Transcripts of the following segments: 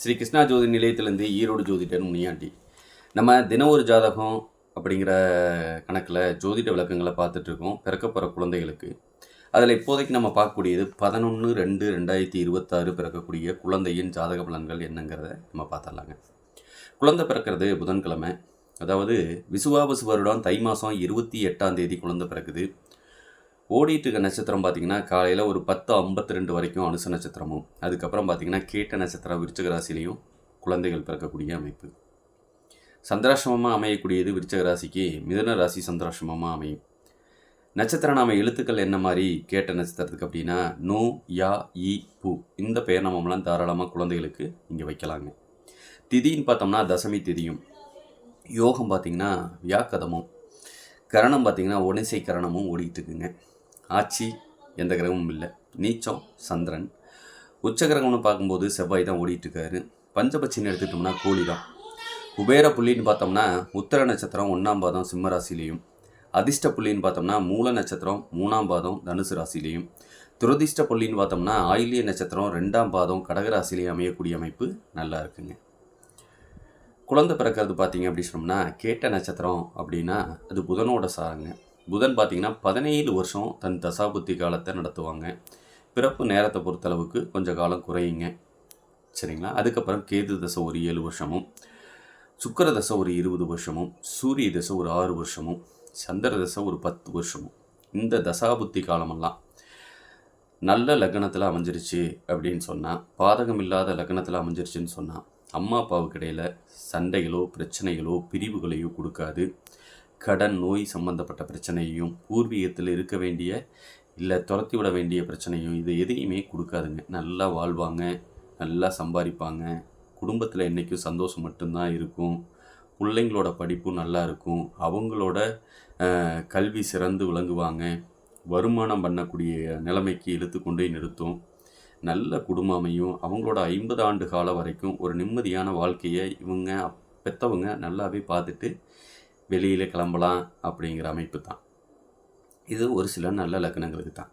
ஸ்ரீ கிருஷ்ணா ஜோதி நிலையத்திலேருந்து ஈரோடு ஜோதிடர் முனியாண்டி. நம்ம தினம் ஒரு ஜாதகம் அப்படிங்கிற கணக்கில் ஜோதிட விளக்கங்களை பார்த்துட்ருக்கோம். பிறக்கப்படுற குழந்தைகளுக்கு. அதில் இப்போதைக்கு நம்ம பார்க்கக்கூடியது பதினொன்று ரெண்டு ரெண்டாயிரத்தி இருபத்தாறு பிறக்கக்கூடிய குழந்தையின் ஜாதக பலன்கள் என்னங்கிறத நம்ம பார்த்துடலாங்க. குழந்தை பிறக்கிறது புதன்கிழமை. அதாவது விசுவாபசு வருடம் தை மாதம் இருபத்தி எட்டாம் தேதி குழந்தை பிறக்குது. ஓடிட்டு இருக்க நட்சத்திரம் பார்த்தீங்கன்னா காலையில் ஒரு பத்து ஐம்பத்தி ரெண்டு வரைக்கும் அனுச நட்சத்திரமும். அதுக்கப்புறம் பார்த்தீங்கன்னா கேட்ட நட்சத்திரம் விருச்சக ராசிலையும் குழந்தைகள் பிறக்கக்கூடிய அமைப்பு. சந்திராசிரமமாக அமையக்கூடியது விருச்சக ராசிக்கு மிதன ராசி சந்திராசிரமமாக அமையும். நட்சத்திர நாம எழுத்துக்கள் என்ன மாதிரி கேட்ட நட்சத்திரத்துக்கு அப்படின்னா நோ யா இ பூ. இந்த பெயர் நாமெல்லாம் தாராளமாக குழந்தைகளுக்கு இங்கே வைக்கலாங்க. திதின்னு பார்த்தோம்னா தசமி திதியும். யோகம் பார்த்தீங்கன்னா வியாக்கதமும். கரணம் பார்த்திங்கன்னா ஒனிசை கரணமும் ஓடிக்கிட்டு இருக்குங்க. ஆட்சி எந்த கிரகமும் இல்லை. நீச்சம் சந்திரன். உச்ச கிரகம்னு பார்க்கும்போது செவ்வாய் தான் ஓடிட்டுருக்காரு. பஞ்சபட்சின்னு எடுத்துட்டோம்னா கோழி தான். குபேர புள்ளின்னு பார்த்தோம்னா உத்தர நட்சத்திரம் ஒன்றாம் பாதம் சிம்ம ராசிலையும் அதிர்ஷ்ட புள்ளின்னு பார்த்தோம்னா மூல நட்சத்திரம் மூணாம் பாதம் தனுசு ராசிலையும் துரதிர்ஷ்ட புள்ளின்னு பார்த்தோம்னா ஆயிலிய நட்சத்திரம் ரெண்டாம் பாதம் கடகராசிலையும் அமையக்கூடிய அமைப்பு நல்லா இருக்குங்க. குழந்தை பிறக்கிறது பார்த்தீங்க அப்படி சொன்னோம்னா கேட்ட நட்சத்திரம் அப்படின்னா அது புதனோட சாருங்க. புதன் பார்த்திங்கன்னா பதினேழு வருஷம் தன் தசாபுத்தி காலத்தை நடத்துவாங்க. பிறப்பு நேரத்தை பொறுத்தளவுக்கு கொஞ்சம் காலம் குறையுங்க. சரிங்களா? அதுக்கப்புறம் கேது தசை ஒரு ஏழு வருஷமும் சுக்கர தசை ஒரு இருபது வருஷமும் சூரிய தசை ஒரு ஆறு வருஷமும் சந்திர தசை ஒரு பத்து வருஷமும். இந்த தசாபுத்தி காலமெல்லாம் நல்ல லக்னத்தில் அமைஞ்சிருச்சு அப்படின்னு சொன்னால் பாதகம் இல்லாத லக்னத்தில் அமைஞ்சிருச்சுன்னு சொன்னால் அம்மா அப்பாவுக்கு இடையில் சண்டைகளோ பிரச்சனைகளோ பிரிவுகளையோ கொடுக்காது. கடன் நோய் சம்பந்தப்பட்ட பிரச்சனையையும் பூர்வீகத்தில் இருக்க வேண்டிய இல்லை துரத்தி விட வேண்டிய பிரச்சனையும் இது எதையுமே கொடுக்காதுங்க. நல்லா வாழ்வாங்க நல்லா சம்பாதிப்பாங்க. குடும்பத்தில் என்றைக்கும் சந்தோஷம் மட்டும்தான் இருக்கும். பிள்ளைங்களோட படிப்பும் நல்லா இருக்கும். அவங்களோட கல்வி சிறந்து விளங்குவாங்க. வருமானம் பண்ணக்கூடிய நிலைமைக்கு இழுத்து கொண்டே நிறுத்தும். நல்ல குடும்பம் அமையும். அவங்களோட ஐம்பது ஆண்டு காலம் வரைக்கும் ஒரு நிம்மதியான வாழ்க்கையை இவங்க பெற்றவங்க நல்லாவே பார்த்துட்டு வெளியில் கிளம்பலாம் அப்படிங்கிற அமைப்பு தான். இது ஒரு சில நல்ல லக்னங்களுக்கு தான்.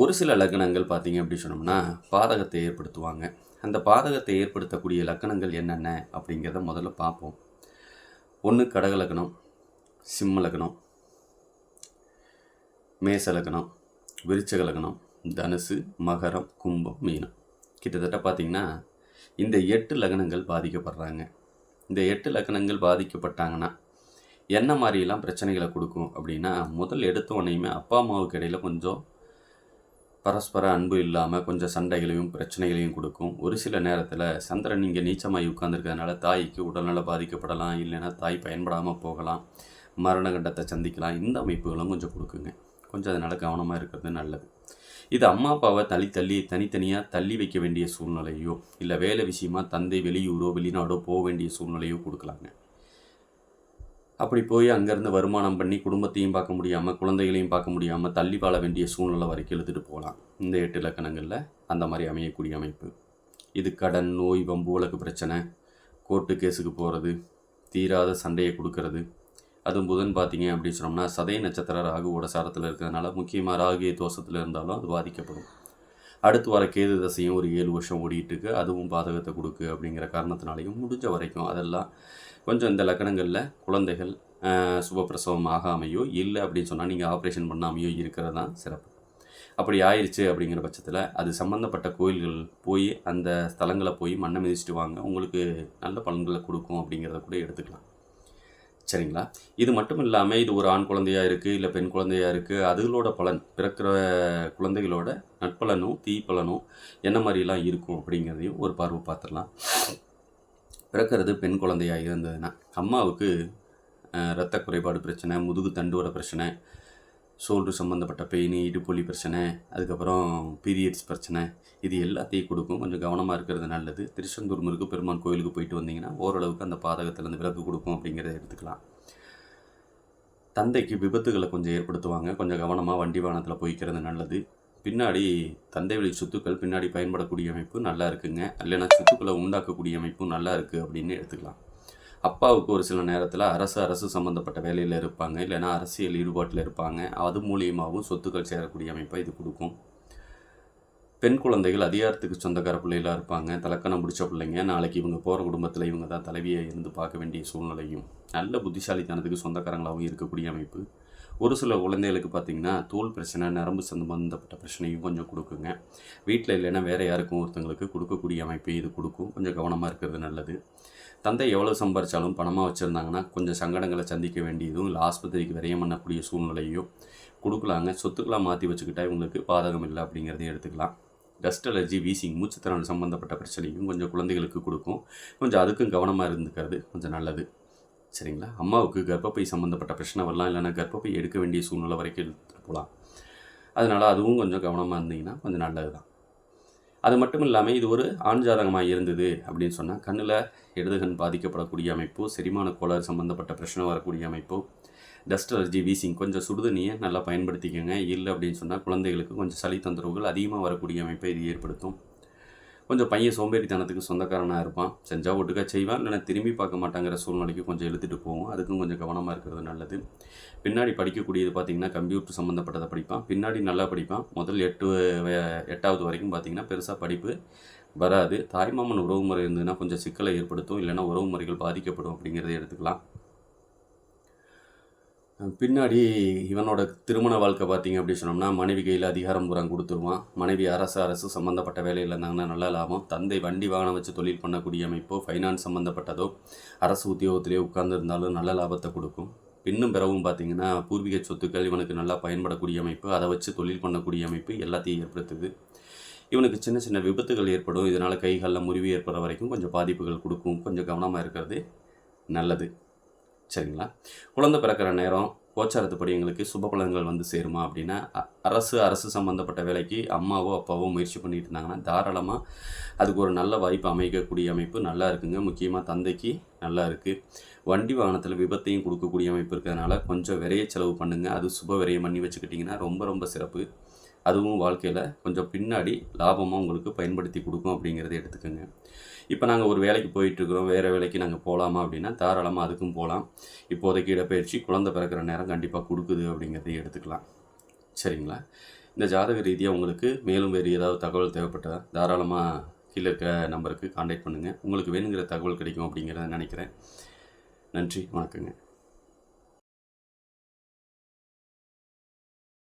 ஒரு சில லக்னங்கள் பார்த்தீங்க அப்படி சொன்னோம்னா பாதகத்தை ஏற்படுத்துவாங்க. அந்த பாதகத்தை ஏற்படுத்தக்கூடிய லக்கணங்கள் என்னென்ன அப்படிங்கிறத முதல்ல பார்ப்போம். ஒன்று கடக லக்னம் சிம்ம லக்னம் மேச லக்னம் விருச்சக லக்னம் தனுசு மகரம் கும்பம் மீனம். கிட்டத்தட்ட பார்த்தீங்கன்னா இந்த எட்டு லக்னங்கள் பாதிக்கப்படுறாங்க. இந்த எட்டு லக்னங்கள் பாதிக்கப்பட்டாங்கன்னா என்ன மாதிரிலாம் பிரச்சனைகளை கொடுக்கும் அப்படின்னா முதல் எடுத்த உடனேயுமே அப்பா அம்மாவுக்கு இடையில் கொஞ்சம் பரஸ்பர அன்பு இல்லாமல் கொஞ்சம் சண்டைகளையும் பிரச்சனைகளையும் கொடுக்கும். ஒரு சில நேரத்தில் சந்திரன் இங்கே நீச்சமாகி உட்காந்துருக்கிறதுனால தாய்க்கு உடல்நல பாதிக்கப்படலாம் இல்லைன்னா தாய் பயன்படாமல் போகலாம் மரண கண்டத்தை சந்திக்கலாம் இந்த அமைப்புகளும் கொஞ்சம் கொடுக்குங்க. கொஞ்சம் அதனால் கவனமாக இருக்கிறது நல்லது. இது அம்மா அப்பாவை தள்ளி தள்ளி தனித்தனியாக தள்ளி வைக்க வேண்டிய சூழ்நிலையோ இல்லை வேலை விஷயமா தந்தை வெளியூரோ வெளிநாடோ போக வேண்டிய சூழ்நிலையோ கொடுக்கலாங்க. அப்படி போய் அங்கேருந்து வருமானம் பண்ணி குடும்பத்தையும் பார்க்க முடியாமல் குழந்தைகளையும் பார்க்க முடியாமல் தள்ளி வாழ வேண்டிய சூழ்நிலை வரைக்கும் எழுதிட்டு போகலாம். இந்த எட்டு இலக்கணங்களில் அந்த மாதிரி அமையக்கூடிய அமைப்பு. இது கடன் நோய் வம்பு வழக்கு பிரச்சனை கோர்ட்டு கேஸுக்கு போகிறது தீராத சண்டையை கொடுக்கறது. அதுவும் புதன் பார்த்தீங்க அப்படின்னு சொன்னோம்னா சதய நட்சத்திர ராகுவோட சாரத்தில் இருக்கிறதுனால முக்கியமாக ராகு தோஷத்தில் இருந்தாலும் அது பாதிக்கப்படும். அடுத்து வர கேது தசையும் ஒரு ஏழு வருஷம் ஓடிட்டுருக்கு அதுவும் பாதகத்தை கொடுக்கு அப்படிங்கிற காரணத்தினாலையும் முடிஞ்ச வரைக்கும் அதெல்லாம் கொஞ்சம் இந்த லக்கணங்களில் குழந்தைகள் சுபப்பிரசவம் ஆகாமையோ இல்லை அப்படின்னு சொன்னால் நீங்கள் ஆப்ரேஷன் பண்ணாமையோ இருக்கிறது தான் சிறப்பு. அப்படி ஆயிடுச்சு அப்படிங்கிற பட்சத்தில் அது சம்மந்தப்பட்ட கோயில்கள் போய் அந்த ஸ்தலங்களை போய் மண்ணை மிதிச்சிட்டு வாங்க உங்களுக்கு நல்ல பலன்களை கொடுக்கும் அப்படிங்கிறத கூட எடுத்துக்கலாம். சரிங்களா? இது மட்டும் இல்லாமல் இது ஒரு ஆண் குழந்தையா இருக்குது இல்லை பெண் குழந்தையா இருக்குது அதுகளோட பலன் பிறக்கிற குழந்தைகளோட நட்பலனும் தீப்பலனும் என்ன மாதிரிலாம் இருக்கும் அப்படிங்கிறதையும் ஒரு பார்வை பார்த்துடலாம். பிறக்கிறது பெண் குழந்தையா இருந்ததுன்னா அம்மாவுக்கு இரத்த குறைபாடு பிரச்சனை முதுகு தண்டுவட பிரச்சனை ஷோல்டர் சம்மந்தப்பட்ட பெயின் இடுப்பொலி பிரச்சனை அதுக்கப்புறம் பீரியட்ஸ் பிரச்சனை இது எல்லாத்தையும் கொடுக்கும். கொஞ்சம் கவனமாக இருக்கிறது நல்லது. திருச்செந்தூர் முருகு பெருமான் கோயிலுக்கு போயிட்டு வந்தீங்கன்னா ஓரளவுக்கு அந்த பாதகத்திலேருந்து விலக்கு கொடுக்கும் அப்படிங்கிறத எடுத்துக்கலாம். தந்தைக்கு விபத்துகளை கொஞ்சம் ஏற்படுத்துவாங்க. கொஞ்சம் கவனமாக வண்டி வாகனத்தில் போய்க்கிறது நல்லது. பின்னாடி தந்தை வழி சொத்துக்கள் பின்னாடி பயன்படக்கூடிய அமைப்பு நல்லா இருக்குங்க. இல்லைன்னா சொத்துக்களை உண்டாக்கக்கூடிய அமைப்பும் நல்லா இருக்குது அப்படின்னு எடுத்துக்கலாம். அப்பாவுக்கு ஒரு சில நேரத்தில் அரசு அரசு சம்மந்தப்பட்ட வேலையில் இருப்பாங்க. இல்லைனா அரசியல் ஈடுபாட்டில் இருப்பாங்க. அது மூலியமாகவும் சொத்துக்கள் சேரக்கூடிய அமைப்பை இது கொடுக்கும். பெண் குழந்தைகள் அதிகாரத்துக்கு சொந்தக்கார பிள்ளைகளாக இருப்பாங்க. தலக்கணம் பிடிச்ச பிள்ளைங்க நாளைக்கு இவங்க போகிற குடும்பத்தில் இவங்க தான் தலைவியை இருந்து பார்க்க வேண்டிய சூழ்நிலையும் நல்ல புத்திசாலித்தனத்துக்கு சொந்தக்காரங்களாகவும் இருக்கக்கூடிய அமைப்பு. ஒரு சில குழந்தைகளுக்கு பார்த்திங்கன்னா தோல் பிரச்சனை நரம்பு சம்பந்தப்பட்ட பிரச்சனையும் கொஞ்சம் கொடுக்குங்க. வீட்டில் இல்லைன்னா வேறு யாருக்கும் ஒருத்தங்களுக்கு கொடுக்கக்கூடிய அமைப்பு இது கொடுக்கும். கொஞ்சம் கவனமாக இருக்கிறது நல்லது. தந்தை எவ்வளோ சம்பாரிச்சாலும் பணமாக வச்சுருந்தாங்கன்னா கொஞ்சம் சங்கடங்களை சந்திக்க வேண்டியதும் இல்லை ஆஸ்பத்திரிக்கு விரயம் பண்ணக்கூடிய சூழ்நிலையும் கொடுக்கலாங்க. சொத்துக்களாக மாற்றி வச்சுக்கிட்டா இவங்களுக்கு பாதகம் இல்லை அப்படிங்கிறதையும் எடுத்துக்கலாம். டஸ்ட் அலர்ஜி வீசிங் மூச்சுத்திறன் சம்மந்தப்பட்ட பிரச்சனையும் கொஞ்சம் குழந்தைகளுக்கு கொடுக்கும். கொஞ்சம் அதுக்கும் கவனமாக இருந்துக்கிறது கொஞ்சம் நல்லது. சரிங்களா? அம்மாவுக்கு கர்ப்பப்பை சம்மந்தப்பட்ட பிரச்சனை வரலாம் இல்லைன்னா கர்ப்பப்பை எடுக்க வேண்டிய சூழ்நிலை வரைக்கும் எடுத்துகிட்டு போகலாம். அதனால் அதுவும் கொஞ்சம் கவனமாக இருந்தீங்கன்னா கொஞ்சம் நல்லது தான் அது மட்டும் இல்லாமல் இது ஒரு ஆண் ஜாதகமாக இருந்தது அப்படின்னு சொன்னால் கண்ணில் இடதுகண் பாதிக்கப்படக்கூடிய அமைப்பு செரிமான கோளாறு சம்மந்தப்பட்ட பிரச்சனை வரக்கூடிய அமைப்பு டஸ்ட் அலர்ஜி வீசிங் கொஞ்சம் சுடுதண்ணியை நல்லா பயன்படுத்திக்கோங்க. இல்லை அப்படின்னு சொன்னால் குழந்தைகளுக்கு கொஞ்சம் சளி தொந்தரவுகள் அதிகமாக வரக்கூடிய அமைப்பை இது ஏற்படுத்தும். கொஞ்சம் பையன் சோம்பேறித்தனத்துக்கு சொந்தக்காரனாக இருப்பான். செஞ்சால் ஒட்டுக்கா செய்வான். இல்லைனா திரும்பி பார்க்க மாட்டாங்கிற சூழ்நிலைக்கு கொஞ்சம் இழுத்துட்டு போவோம். அதுக்கும் கொஞ்சம் கவனமாக இருக்கிறது நல்லது. பின்னாடி படிக்கக்கூடியது பார்த்திங்கன்னா கம்ப்யூட்டர் சம்மந்தப்பட்டதை படிப்பான். பின்னாடி நல்லா படிப்பான். முதல் எட்டு எட்டாவது வரைக்கும் பார்த்திங்கன்னா பெருசாக படிப்பு வராது. தாய்மாமன் உறவுமுறை இருந்ததுன்னா கொஞ்சம் சிக்கலை ஏற்படுத்தும். இல்லைனா உறவுமுறைகள் பாதிக்கப்படும் அப்படிங்கிறத எடுத்துக்கலாம். பின்னாடி இவனோட திருமண வாழ்க்கை பார்த்தீங்க அப்படி சொன்னோம்னா மனைவி கையில் அதிகாரம் புறம் கொடுத்துருவான். மனைவி அரசு அரசு சம்மந்தப்பட்ட வேலையில் இருந்தாங்கன்னா நல்ல லாபம். தந்தை வண்டி வாகனம் வச்சு தொழில் பண்ணக்கூடிய அமைப்போ ஃபைனான்ஸ் சம்மந்தப்பட்டதோ அரசு உத்தியோகத்திலே உட்கார்ந்துருந்தாலும் நல்ல லாபத்தை கொடுக்கும். பின்னும் பிறவும் பார்த்தீங்கன்னா பூர்வீக சொத்துக்கள் இவனுக்கு நல்லா பயன்படக்கூடிய அமைப்பு அதை வச்சு தொழில் பண்ணக்கூடிய அமைப்பு எல்லாத்தையும் ஏற்படுத்துது. இவனுக்கு சின்ன சின்ன விபத்துகள் ஏற்படும். இதனால் கைகளில் முறிவு ஏற்படுற வரைக்கும் கொஞ்சம் பாதிப்புகள் கொடுக்கும். கொஞ்சம் கவனமாக இருக்கிறது நல்லது. சரிங்களா? குழந்தை பிறக்கிற நேரம் கோச்சாரத்துப்படி எங்களுக்கு சுப பலன்கள் வந்து சேருமா அப்படின்னா அரசு அரசு சம்மந்தப்பட்ட வேலைக்கு அம்மாவோ அப்பாவோ முயற்சி பண்ணிட்டு இருந்தாங்கன்னா தாராளமாக அதுக்கு ஒரு நல்ல வாய்ப்பு அமைக்கக்கூடிய அமைப்பு நல்லா இருக்குங்க. முக்கியமாக தந்தைக்கு நல்லா இருக்குது வண்டி வாகனத்தில் விபத்தையும் கொடுக்கக்கூடிய அமைப்பு இருக்கிறதுனால கொஞ்சம் விரைய செலவு பண்ணுங்கள் அது சுப விரையம் பண்ணி வச்சுக்கிட்டிங்கன்னா ரொம்ப ரொம்ப சிறப்பு. அதுவும் வாழ்க்கையில் கொஞ்சம் பின்னாடி லாபமாக உங்களுக்கு பயன்படுத்தி கொடுக்கும் அப்படிங்கிறத எடுத்துக்கோங்க. இப்போ நாங்கள் ஒரு வேலைக்கு போயிட்டுருக்குறோம். வேறு வேலைக்கு நாங்கள் போகலாமா அப்படின்னா தாராளமாக அதுக்கும் போகலாம் இப்போதைக்கு இடப்பயிற்சி குழந்தை பிறக்கிற நேரம் கண்டிப்பாக கொடுக்குது அப்படிங்கிறதையும் எடுத்துக்கலாம். சரிங்களா? இந்த ஜாதக ரீதியாக உங்களுக்கு மேலும் வேறு ஏதாவது தகவல் தேவைப்பட்டால் தாராளமாக கீழே இருக்க நம்பருக்கு காண்டாக்ட் பண்ணுங்கள் உங்களுக்கு வேணுங்கிற தகவல் கிடைக்கும் அப்படிங்கிறத நினைக்கிறேன். நன்றி. வணக்கங்க.